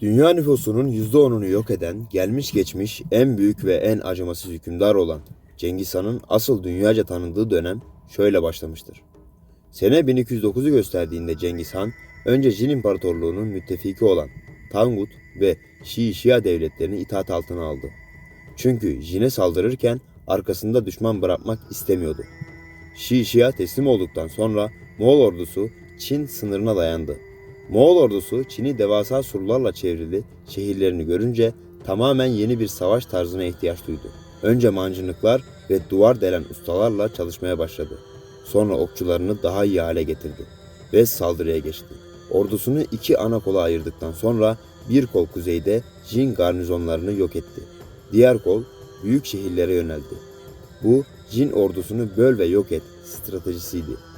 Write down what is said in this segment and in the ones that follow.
Dünya nüfusunun %10'unu yok eden, gelmiş geçmiş en büyük ve en acımasız hükümdar olan Cengiz Han'ın asıl dünyaca tanındığı dönem şöyle başlamıştır. Sene 1209'u gösterdiğinde Cengiz Han, önce Jin İmparatorluğu'nun müttefiki olan Tangut ve Şii Şia devletlerini itaat altına aldı. Çünkü Jin'e saldırırken arkasında düşman bırakmak istemiyordu. Şii Şia teslim olduktan sonra Moğol ordusu Çin sınırına dayandı. Moğol ordusu Çin'i devasa surlarla çevrili şehirlerini görünce tamamen yeni bir savaş tarzına ihtiyaç duydu. Önce mancınıklar ve duvar delen ustalarla çalışmaya başladı. Sonra okçularını daha iyi hale getirdi ve saldırıya geçti. Ordusunu iki ana kola ayırdıktan sonra bir kol kuzeyde Jin garnizonlarını yok etti. Diğer kol büyük şehirlere yöneldi. Bu Jin ordusunu böl ve yok et stratejisiydi.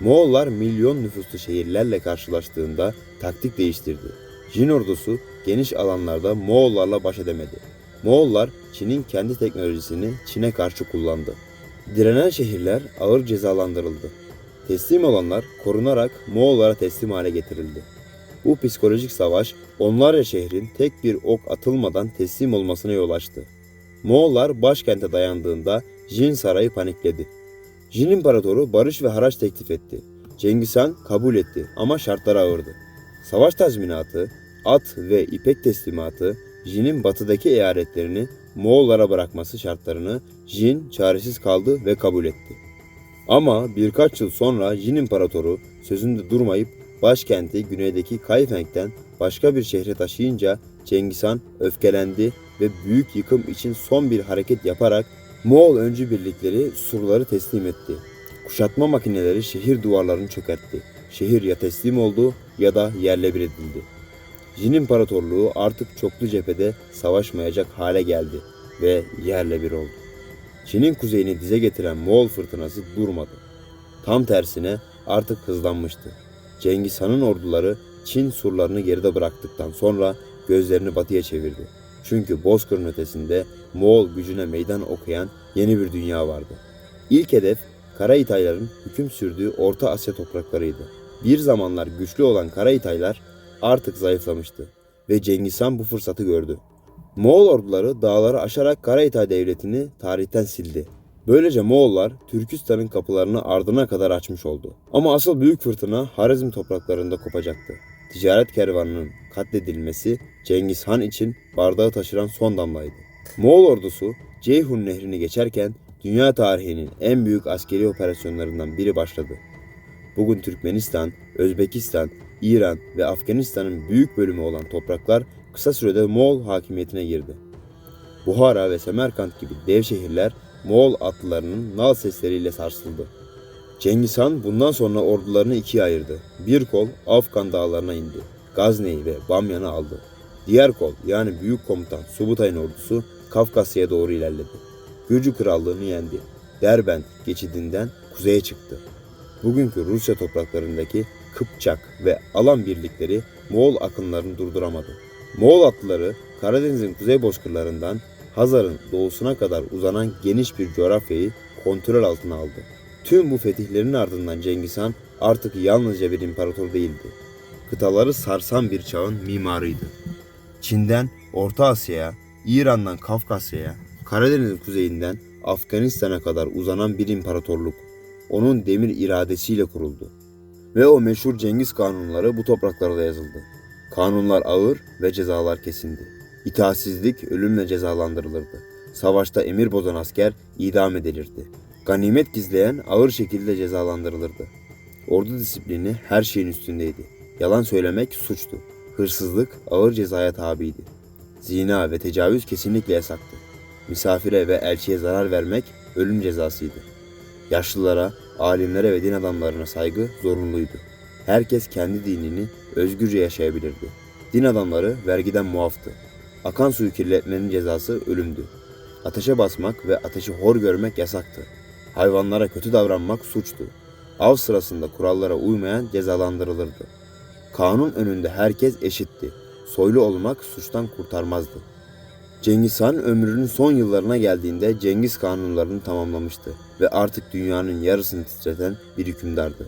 Moğollar milyon nüfuslu şehirlerle karşılaştığında taktik değiştirdi. Jin ordusu geniş alanlarda Moğollarla baş edemedi. Moğollar Çin'in kendi teknolojisini Çin'e karşı kullandı. Direnen şehirler ağır cezalandırıldı. Teslim olanlar korunarak Moğollara teslim hale getirildi. Bu psikolojik savaş onlarca şehrin tek bir ok atılmadan teslim olmasına yol açtı. Moğollar başkente dayandığında Jin sarayı panikledi. Jin İmparatoru barış ve haraç teklif etti. Cengiz Han kabul etti ama şartlar ağırdı. Savaş tazminatı, at ve ipek teslimatı, Jin'in batıdaki eyaletlerini Moğollara bırakması şartlarını Jin çaresiz kaldı ve kabul etti. Ama birkaç yıl sonra Jin İmparatoru sözünde durmayıp başkenti güneydeki Kayfeng'den başka bir şehre taşıyınca Cengiz Han öfkelendi ve büyük yıkım için son bir hareket yaparak Moğol öncü birlikleri surları teslim etti. Kuşatma makineleri şehir duvarlarını çökertti. Şehir ya teslim oldu ya da yerle bir edildi. Jin İmparatorluğu artık çoklu cephede savaşmayacak hale geldi ve yerle bir oldu. Çin'in kuzeyini dize getiren Moğol fırtınası durmadı. Tam tersine artık hızlanmıştı. Cengiz Han'ın orduları Çin surlarını geride bıraktıktan sonra gözlerini batıya çevirdi. Çünkü Bozkır'ın ötesinde Moğol gücüne meydan okuyan yeni bir dünya vardı. İlk hedef Karahitayların hüküm sürdüğü Orta Asya topraklarıydı. Bir zamanlar güçlü olan Karahitaylar artık zayıflamıştı ve Cengiz Han bu fırsatı gördü. Moğol orduları dağları aşarak Karahitay devletini tarihten sildi. Böylece Moğollar Türkistan'ın kapılarını ardına kadar açmış oldu. Ama asıl büyük fırtına Harizm topraklarında kopacaktı. Ticaret kervanının katledilmesi Cengiz Han için bardağı taşıran son damlaydı. Moğol ordusu Ceyhun nehrini geçerken dünya tarihinin en büyük askeri operasyonlarından biri başladı. Bugün Türkmenistan, Özbekistan, İran ve Afganistan'ın büyük bölümü olan topraklar kısa sürede Moğol hakimiyetine girdi. Buhara ve Semerkant gibi dev şehirler Moğol atlılarının nal sesleriyle sarsıldı. Cengiz Han bundan sonra ordularını ikiye ayırdı. Bir kol Afgan dağlarına indi. Gazne'yi ve Bamyan'ı aldı. Diğer kol yani büyük komutan Subutay'ın ordusu Kafkasya'ya doğru ilerledi. Gürcü krallığını yendi. Derbent geçidinden kuzeye çıktı. Bugünkü Rusya topraklarındaki Kıpçak ve Alan birlikleri Moğol akınlarını durduramadı. Moğol atlıları Karadeniz'in kuzey bozkırlarından Hazar'ın doğusuna kadar uzanan geniş bir coğrafyayı kontrol altına aldı. Tüm bu fetihlerin ardından Cengiz Han artık yalnızca bir imparator değildi. Kıtaları sarsan bir çağın mimarıydı. Çin'den Orta Asya'ya, İran'dan Kafkasya'ya, Karadeniz'in kuzeyinden Afganistan'a kadar uzanan bir imparatorluk. Onun demir iradesiyle kuruldu. Ve o meşhur Cengiz kanunları bu topraklarda yazıldı. Kanunlar ağır ve cezalar kesindi. İtaatsizlik ölümle cezalandırılırdı. Savaşta emir bozan asker idam edilirdi. Ganimet gizleyen ağır şekilde cezalandırılırdı. Ordu disiplini her şeyin üstündeydi. Yalan söylemek suçtu. Hırsızlık ağır cezaya tabiydi. Zina ve tecavüz kesinlikle yasaktı. Misafire ve elçiye zarar vermek ölüm cezasıydı. Yaşlılara, alimlere ve din adamlarına saygı zorunluydu. Herkes kendi dinini özgürce yaşayabilirdi. Din adamları vergiden muaftı. Akan suyu kirletmenin cezası ölümdü. Ateşe basmak ve ateşi hor görmek yasaktı. Hayvanlara kötü davranmak suçtu. Av sırasında kurallara uymayan cezalandırılırdı. Kanun önünde herkes eşitti. Soylu olmak suçtan kurtarmazdı. Cengiz Han ömrünün son yıllarına geldiğinde Cengiz kanunlarını tamamlamıştı ve artık dünyanın yarısını titreten bir hükümdardı.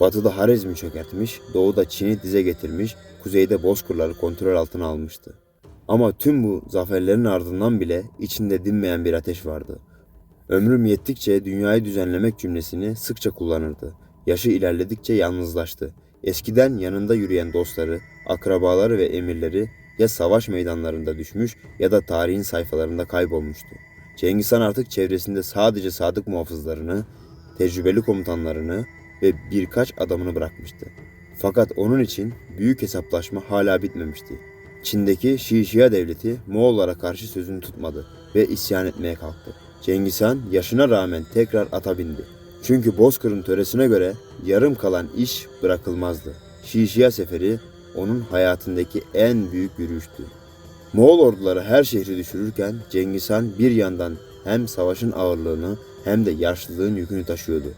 Batıda Harezm'i çökertmiş, doğuda Çin'i dize getirmiş, kuzeyde Bozkırları kontrol altına almıştı. Ama tüm bu zaferlerin ardından bile içinde dinmeyen bir ateş vardı. Ömrüm yettikçe dünyayı düzenlemek cümlesini sıkça kullanırdı. Yaşı ilerledikçe yalnızlaştı. Eskiden yanında yürüyen dostları, akrabaları ve emirleri ya savaş meydanlarında düşmüş ya da tarihin sayfalarında kaybolmuştu. Cengiz Han artık çevresinde sadece sadık muhafızlarını, tecrübeli komutanlarını ve birkaç adamını bırakmıştı. Fakat onun için büyük hesaplaşma hala bitmemişti. Çin'deki Şii devleti Moğollara karşı sözünü tutmadı ve isyan etmeye kalktı. Cengiz Han yaşına rağmen tekrar ata bindi. Çünkü Bozkır'ın töresine göre yarım kalan iş bırakılmazdı. Şişiya seferi onun hayatındaki en büyük yürüyüştü. Moğol orduları her şehri düşürürken Cengiz Han bir yandan hem savaşın ağırlığını hem de yaşlılığın yükünü taşıyordu.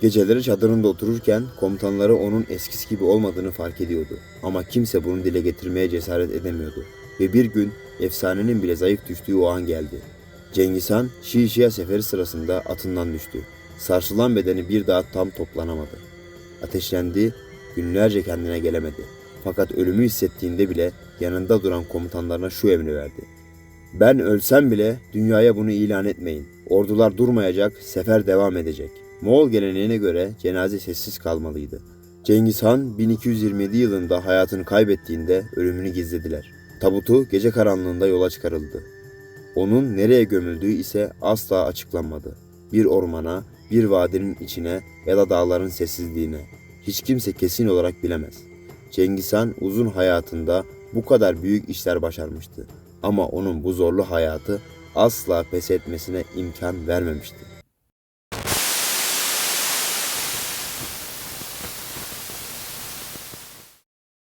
Geceleri çadırında otururken komutanları onun eskisi gibi olmadığını fark ediyordu. Ama kimse bunu dile getirmeye cesaret edemiyordu. Ve bir gün efsanenin bile zayıf düştüğü o an geldi. Cengiz Han Şişiya seferi sırasında atından düştü. Sarsılan bedeni bir daha tam toplanamadı. Ateşlendi, günlerce kendine gelemedi. Fakat ölümü hissettiğinde bile yanında duran komutanlarına şu emri verdi. Ben ölsem bile dünyaya bunu ilan etmeyin. Ordular durmayacak, sefer devam edecek. Moğol geleneğine göre cenaze sessiz kalmalıydı. Cengiz Han 1227 yılında hayatını kaybettiğinde ölümünü gizlediler. Tabutu gece karanlığında yola çıkarıldı. Onun nereye gömüldüğü ise asla açıklanmadı. Bir ormana, bir vadinin içine ya da dağların sessizliğine. Hiç kimse kesin olarak bilemez. Cengiz Han uzun hayatında bu kadar büyük işler başarmıştı. Ama onun bu zorlu hayatı asla pes etmesine imkan vermemişti.